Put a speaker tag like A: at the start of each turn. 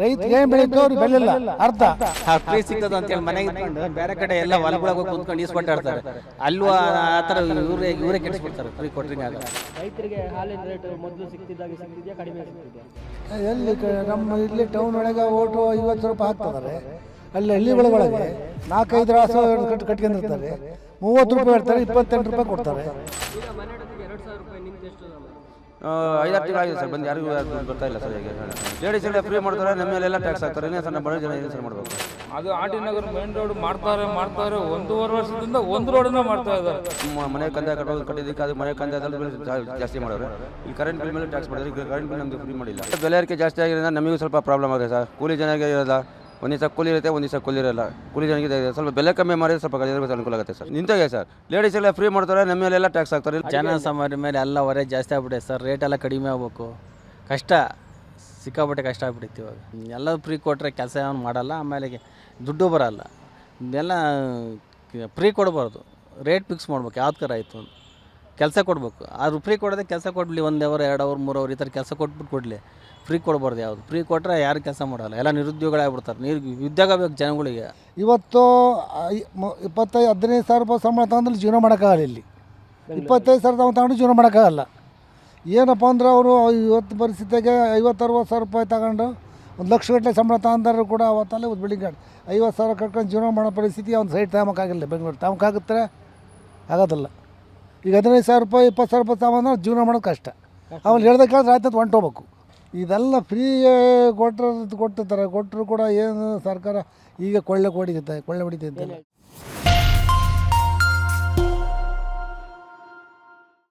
A: ರೈತರಿಗೆ ಏನ್ ಬೆಳೀತೋ ಅವ್ರಿಗೆ ಬೆಳಿಲ್ಲ ಅರ್ಧ.
B: ಫ್ರೀ ಸಿಗ್ತದ ಅಂತೇಳಿ ಮನೆಗೆ ಇಟ್ಕೊಂಡು ಬೇರೆ ಕಡೆ ಎಲ್ಲ ಹೊಲಗೊಳಗೆ ಹೋಗಿ ಕುಂತ್ಕೊಂಡು ಈಸ್ಕೊಂಡಾಡ್ತಾರೆ ಅಲ್ಲೂ ಆ ಥರ ಇವರೇ ಇವರೇ ಕೆಡಿಸ್ಬಿಡ್ತಾರೆ ಫ್ರೀ ಕೊಟ್ರಿಂಗ್ ಆಗ.
C: ರೈತರಿಗೆ ಹಾಲಿನ ರೇಟ್ ಮೊದಲು ಸಿಕ್ತಿದ್ದಾಗ ಸಿಕ್ತಿದ್ಯಾ ಕಡಿಮೆ ಸಿಕ್ತಿದ್ಯಾ?
A: ಎಲ್ಲಿ ಕ- ನಮ್ಮ ಇಲ್ಲಿ ಟೌನ್ ಒಳಗೆ ಓಟು ಐವತ್ತು ರೂಪಾಯಿ ಹಾಕ್ತಿದ್ದಾರೆ ಅಲ್ಲಿ ಹಳ್ಳಿಗಳೊಳಗೆ ನಾಲ್ಕೈದು ರಾಸು ಕಟ್ ಕಟ್ಕೊಂಡಿರ್ತಾರೆ. ಮೂವತ್ತು ರೂಪಾಯಿ ಹೇಳ್ತಾರೆ ಇಪ್ಪತ್ತೆಂಟು ರೂಪಾಯಿ ಕೊಡ್ತಾರೆ.
C: ಈಗ ಮನೆ ಎರಡು ಸಾವಿರ ರೂಪಾಯಿ ನಿಮ್ದು ಎಷ್ಟು
D: ಐದಾರು ತಿಂಗಳಾಗಿದೆ ಸರ್ ಬಂದು ಯಾರಿಗೂ ಯಾರು ಬರ್ತಾ ಇಲ್ಲ ಸರ್ ಈಗ ಲೇಡೀಸ್ ಎಲ್ಲ ಫ್ರೀ ಮಾಡ್ತಾರೆ ನಮ್ಮ ಮೇಲೆಲ್ಲ ಟ್ಯಾಕ್ಸ್ ಹಾಕ್ತಾರೆ ಇನ್ನೇ ಸರ್ ಬಡ ಜನ ಏನು ಸರ್ ಮಾಡಬೇಕು?
E: ಅದು R T Nagar main road ಮಾಡ್ತಾರೆ ಮಾಡ್ತಾರೆ ಒಂದೂವರೆ ವರ್ಷದಿಂದ ಒಂದು ರೋಡನ್ನ ಮಾಡ್ತಾ ಇದ್ದಾರೆ.
D: ಮನೆ ಕಂದಾಯ ಕಟ್ಟೋದು ಕಟ್ಟಿದ್ದಕ್ಕೆ ಅದು ಮನೆ ಕಂದಾಯದಲ್ಲಿ ಬಿಲ್ ಜಾಸ್ತಿ ಮಾಡೋರು ಈ ಕರೆಂಟ್ ಬಿಲ್ ಮೇಲೆ ಟ್ಯಾಕ್ಸ್ ಮಾಡಿದ್ರೆ ಕರೆಂಟ್ ಬಿಲ್ ನಮಗೆ ಫ್ರೀ ಮಾಡಿಲ್ಲ. ಬೆಲೆ ಏರಿಕೆ ಜಾಸ್ತಿ ಆಗಿರೋದ್ರಿಂದ ನಮಗೂ ಸ್ವಲ್ಪ ಪ್ರಾಬ್ಲಮ್ ಆಗಿದೆ ಸರ್. ಕೂಲಿ ಜನರಿಗೆ ಇರೋಲ್ಲ. ಒಂದು ದಿವಸ ಕೂಲಿ ಇರುತ್ತೆ ಒಂದು ದಿವಸ ಕೂಲಿ ಇರಲ್ಲ. ಕೂಲಿ ಜನಕ್ಕೆ ಸ್ವಲ್ಪ ಬೆಲೆ ಕಮ್ಮಿ ಮಾಡಿದ್ರೆ ಸ್ವಲ್ಪ ಜನರಿಗೆ ಅನುಕೂಲ ಆಗುತ್ತೆ ಸರ್. ನಿಂತಾಗೆ ಸರ್. ಲೇಡೀಸ್ ಎಲ್ಲ ಫ್ರೀ ಮಾಡ್ತಾರೆ ನಮ್ಮ ಮೇಲೆಲ್ಲ ಟ್ಯಾಕ್ಸ್ ಹಾಕ್ತಾರೆ.
B: ಜನ ಸಾಮಾನ್ಯ ಮೇಲೆ ಎಲ್ಲ ಹೊರೆ ಜಾಸ್ತಿ ಆಗ್ಬಿಟ್ಟೆ ಸರ್. ರೇಟ್ ಎಲ್ಲ ಕಡಿಮೆ ಆಗ್ಬೇಕು. ಕಷ್ಟ. ಸಿಕ್ಕಾಪಟ್ಟೆ ಕಷ್ಟ ಆಗ್ಬಿಟ್ಟಿತ್ತು ಇವಾಗ. ಎಲ್ಲ ಫ್ರೀ ಕೊಟ್ಟರೆ ಕೆಲಸ ಏನು ಮಾಡಲ್ಲ ಆಮೇಲೆ ದುಡ್ಡು ಬರಲ್ಲ. ಇದೆಲ್ಲ ಫ್ರೀ ಕೊಡಬಾರ್ದು. ರೇಟ್ ಫಿಕ್ಸ್ ಮಾಡ್ಬೇಕು. ಯಾವ್ದು ಆಯಿತು ಕೆಲಸ ಕೊಡಬೇಕು. ಆದ್ರೂ ಫ್ರೀ ಕೊಡೋದೇ ಕೆಲಸ ಕೊಡಲಿ, ಒಂದು ಅವರ್ ಎರಡು ಅವರ್ ಮೂರು ಅವರ್ ಈ ಥರ ಕೆಲಸ ಕೊಟ್ಬಿಟ್ಟು ಕೊಡಲಿ. ಫ್ರೀ ಕೊಡಬಾರ್ದು ಯಾವುದು. ಫ್ರೀ ಕೊಟ್ಟರೆ ಯಾರು ಕೆಲಸ ಮಾಡೋಲ್ಲ. ಎಲ್ಲ ನಿರುದ್ಯೋಗಿಗಳಾಗ್ಬಿಡ್ತಾರೆ. ನೀರು ಉದ್ಯೋಗ ಬೇಕು ಜನಗಳಿಗೆ.
A: ಇವತ್ತು ಇಪ್ಪತ್ತೈದು ಹದಿನೈದು ಸಾವಿರ ರೂಪಾಯಿ ಸಂಬಳ ತಗೊಂಡ್ರೆ ಜೀವನ ಮಾಡೋಕ್ಕಾಗಲ್ಲ ಇಲ್ಲಿ. ಇಪ್ಪತ್ತೈದು ಸಾವಿರ ತಗೊಂಡು ಜೀವನ ಮಾಡೋಕ್ಕಾಗಲ್ಲ. ಏನಪ್ಪ ಅಂದ್ರೆ ಅವರು ಇವತ್ತು ಪರಿಸ್ಥಿತಿಗೆ ಐವತ್ತು ಅರವತ್ತು ಸಾವಿರ ರೂಪಾಯಿ ತಗೊಂಡು ಒಂದು ಲಕ್ಷ ಗಟ್ಟಲೆ ಸಂಬಳ ತಗೊಂಡರೂ ಕೂಡ ಅವತ್ತಲ್ಲೇ ಒಂದು ಬಿಲ್ಡಿಂಗ್ ಐವತ್ತು ಸಾವಿರ ಕಟ್ಕೊಂಡು ಜೀವನ ಮಾಡೋ ಪರಿಸ್ಥಿತಿ ಅವ್ನು ಸೈಡ್ ತಗೊಂಬಕ್ಕಾಗಿಲ್ಲ ಬೆಂಗಳೂರು ತಗೊಂಬಕ್ಕಾಗುತ್ತೆ ಆಗೋದಿಲ್ಲ. ಈಗ ಹದಿನೈದು ಸಾವಿರ ರೂಪಾಯಿ, ಇಪ್ಪತ್ತು ಸಾವಿರ ರೂಪಾಯಿ ತಗೊಂಡ್ರೆ ಜೀವನ ಮಾಡೋದು ಕಷ್ಟ. ಅವ್ನು ಹೇಳ್ದೆ ಕೇಳಿದ್ರೆ ಆಯ್ತು ಹೊಂಟೋಗ್ಬೇಕು. ಇದೆಲ್ಲ ಫ್ರೀ ಕೊಟ್ಟರು ಕೊಟ್ಟಿರ್ತಾರೆ ಕೊಟ್ಟರು ಕೂಡ ಏನು ಸರ್ಕಾರ ಈಗ ಕೊಳ್ಳೆ ಹೊಡಿತೈತೆ ಕೊಳ್ಳೆ ಹೊಡಿತೈತೆ